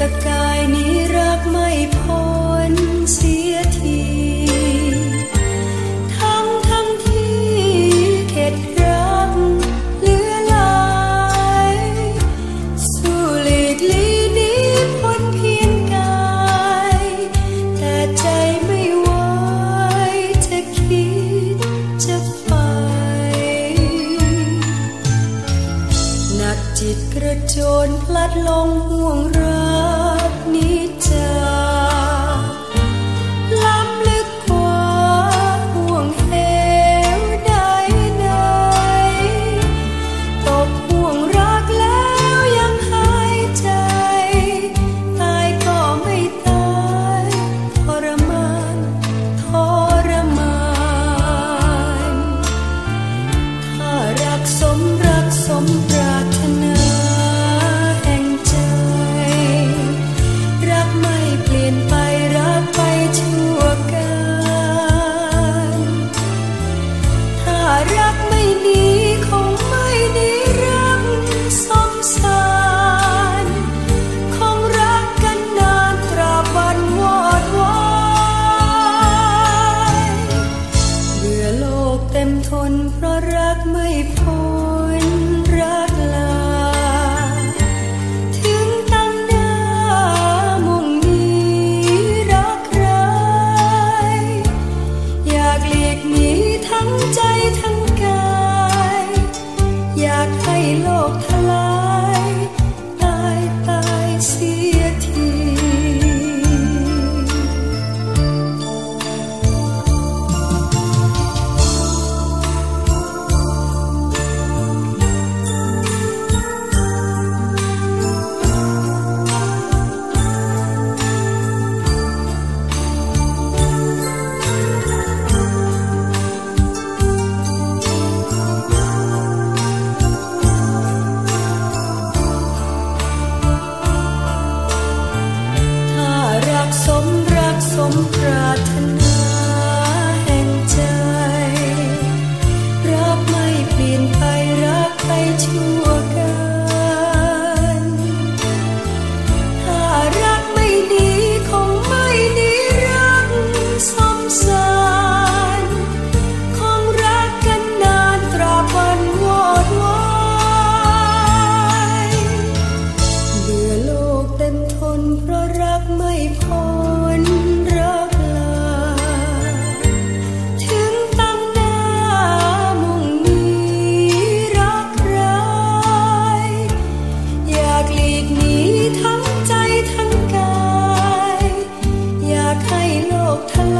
ตะกายนี้รักไม่พ้นเสีย กระโจนพลัดลงห่วงรักนิจาล้ำลึกกว่าห่วงเหวใดใดตกห่วงรักแล้วยังหายใจ ตายก็ไม่ตายทรมานทรมานถ้ารักสมรักสมปรารถนา รักไม่ดีคงไม่ได้รักสงสารคงรักกันนานตราบันวอดวเบื่อโลกเต็มทนเพราะรักไม่พอ ทั้งใจทั้ง สมรักสมปรารถนา โลกทะเล